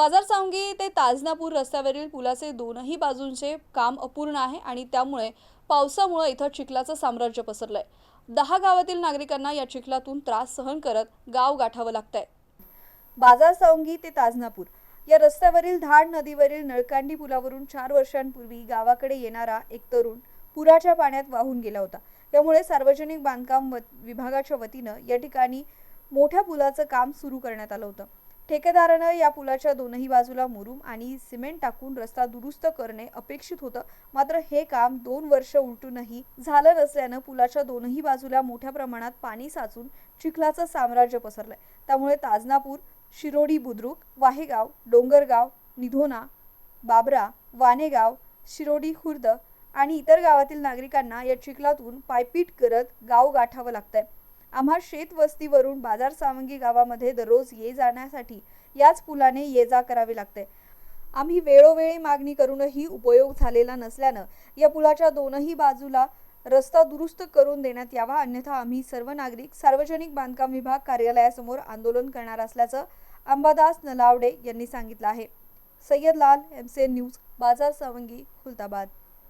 बाजार सांगी ते ताजनापूर रस्त्यावरील पुलाचे दोनही बाजूंचे काम अपूर्ण आहे आणि त्यामुळे पावसामुळे इथं चिखलाचं साम्राज्य पसरलंय. दहा गावातील नागरिकांना या चिखलातून त्रास सहन करत गाव गाठावं लागतंय. बाजार सावंगी ते ताजनापूर. या रस्त्यावरील धाड नदीवरील नळकांडी पुलावरून चार वर्षांपूर्वी गावाकडे येणारा एक तरुण पुराच्या पाण्यात वाहून गेला होता. त्यामुळे सार्वजनिक बांधकाम व- विभागाच्या वतीनं या ठिकाणी मोठ्या पुलाचं काम सुरू करण्यात आलं होतं. ठेकेदारानं या पुलाच्या दोनही बाजूला मुरुम आणि सिमेंट टाकून रस्ता दुरुस्त करणे अपेक्षित होतं. मात्र हे काम दोन वर्ष उलटूनही झालं नसल्यानं पुलाच्या दोनही बाजूला मोठ्या प्रमाणात पाणी साचून चिखलाचं साम्राज्य पसरलंय. त्यामुळे ताजनापूर शिरोडी बुद्रुक वाहेगाव डोंगरगाव निधोना बाबरा वानेगाव शिरोडी खुर्द आणि इतर गावातील नागरिकांना या चिखलातून पायपीट करत गाव गाठावं लागतंय. आम्हा शेतवस्तीवरून बाजार सावंगी गावामध्ये दररोज ये जाण्यासाठी याच पुलाने ये जा करावी लागते. आम्ही वेळोवेळी मागणी करूनही उपयोग झालेला नसल्यानं या पुलाच्या दोनही बाजूला रस्ता दुरुस्त करून देण्यात यावा अन्यथा आम्ही सर्व नागरिक सार्वजनिक बांधकाम विभाग कार्यालयासमोर आंदोलन करणार असल्याचं अंबादास नलावडे यांनी सांगितलं आहे. सय्यद लाल एम न्यूज बाजार सावंगी खुलताबाद.